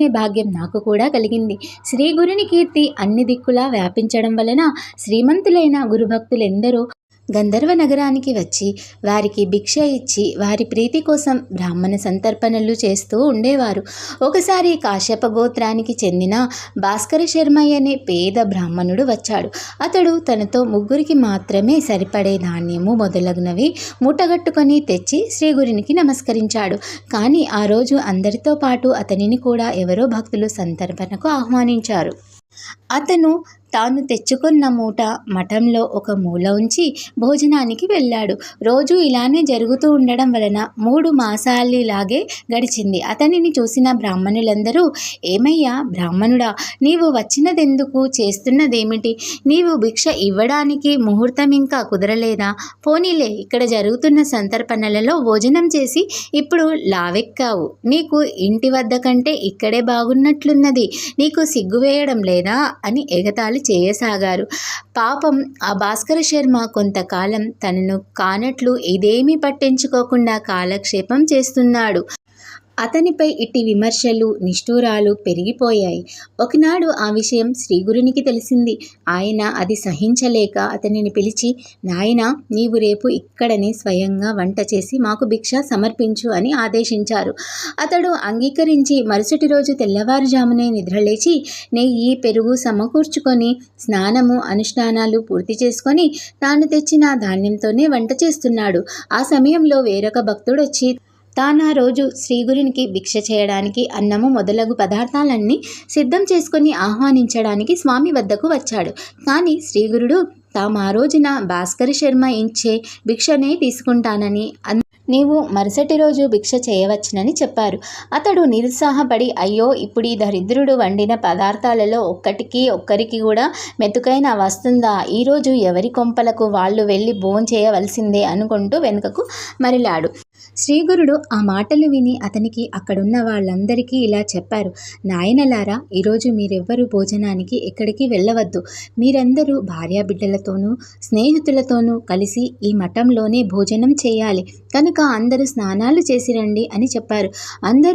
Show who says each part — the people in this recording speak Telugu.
Speaker 1: అనే భాగ్యం నాకు కూడా కలిగింది. శ్రీ గురుని కీర్తి అన్ని దిక్కులా వ్యాపించడం వలన శ్రీమంతులైన గురుభక్తులెందరో గంధర్వ నగరానికి వచ్చి వారికి భిక్ష ఇచ్చి వారి ప్రీతి కోసం బ్రాహ్మణ సంతర్పణలు చేస్తూ ఉండేవారు. ఒకసారి కాశ్యప గోత్రానికి చెందిన భాస్కర శర్మయ్య అనే పేద బ్రాహ్మణుడు వచ్చాడు. అతడు తనతో ముగ్గురికి మాత్రమే సరిపడే ధాన్యము మొదలగునవి మూటగట్టుకొని తెచ్చి శ్రీగురునికి నమస్కరించాడు. కానీ ఆ రోజు అందరితో పాటు అతనిని కూడా ఎవరో భక్తులు సంతర్పణకు ఆహ్వానించారు. అతను తాను తెచ్చుకున్న మూట మఠంలో ఒక మూల ఉంచి భోజనానికి వెళ్ళాడు. రోజు ఇలానే జరుగుతూ ఉండడం వలన మూడు మాసాలిలాగే గడిచింది. అతనిని చూసిన బ్రాహ్మణులందరూ ఏమయ్యా బ్రాహ్మణుడా నీవు వచ్చినదెందుకు? చేస్తున్నదేమిటి? నీవు భిక్ష ఇవ్వడానికి ముహూర్తం ఇంకా కుదరలేదా? పోనీలే ఇక్కడ జరుగుతున్న సంతర్పణలలో భోజనం చేసి ఇప్పుడు లావెక్కావు. నీకు ఇంటి వద్ద కంటే ఇక్కడే బాగున్నట్లున్నది. నీకు సిగ్గు వేయడం లేదా? అని ఎగతాళి చేయసాగారు. పాపం ఆ భాస్కర శర్మ కొంతకాలం తనను కానట్లు ఇదేమీ పట్టించుకోకుండా కాలక్షేపం చేస్తున్నాడు. అతనిపై ఇట్టి విమర్శలు నిష్ఠూరాలు పెరిగిపోయాయి. ఒకనాడు ఆ విషయం శ్రీగురునికి తెలిసింది. ఆయన అది సహించలేక అతనిని పిలిచి నాయన నీవు రేపు ఇక్కడనే స్వయంగా వంట చేసి మాకు భిక్ష సమర్పించు అని ఆదేశించారు. అతడు అంగీకరించి మరుసటి రోజు తెల్లవారుజామునే నిద్రలేచి నెయ్యి పెరుగు సమకూర్చుకొని స్నానము అనుష్ఠానాలు పూర్తి చేసుకొని తాను తెచ్చిన ధాన్యంతోనే వంట చేస్తున్నాడు. ఆ సమయంలో వేరొక భక్తుడొచ్చి తాను ఆ రోజు శ్రీగురునికి భిక్ష చేయడానికి అన్నము మొదలగు పదార్థాలన్నీ సిద్ధం చేసుకొని ఆహ్వానించడానికి స్వామి వద్దకు వచ్చాడు. కానీ శ్రీగురుడు తాము ఆ రోజున భాస్కర శర్మ ఇచ్చే భిక్షనే తీసుకుంటానని అన్ నీవు మరుసటి రోజు భిక్ష చేయవచ్చునని చెప్పారు. అతడు నిరుత్సాహపడి అయ్యో ఇప్పుడు ఈ దరిద్రుడు వండిన పదార్థాలలో ఒక్కటికి ఒక్కరికి కూడా మెతుకైన వస్తుందా? ఈరోజు ఎవరి కొంపలకు వాళ్ళు వెళ్ళి భోం చేయవలసిందే అనుకుంటూ వెనుకకు మరిలాడు. శ్రీగురుడు ఆ మాటలు విని అతనికి అక్కడున్న వాళ్ళందరికీ ఇలా చెప్పారు. నాయనలారా ఈరోజు మీరెవ్వరూ భోజనానికి ఎక్కడికి వెళ్ళవద్దు. మీరందరూ భార్యాబిడ్డలతోనూ స్నేహితులతోనూ కలిసి ఈ మఠంలోనే భోజనం చేయాలి. కనుక అందరూ స్నానాలు చేసి రండి అని చెప్పారు. అందరూ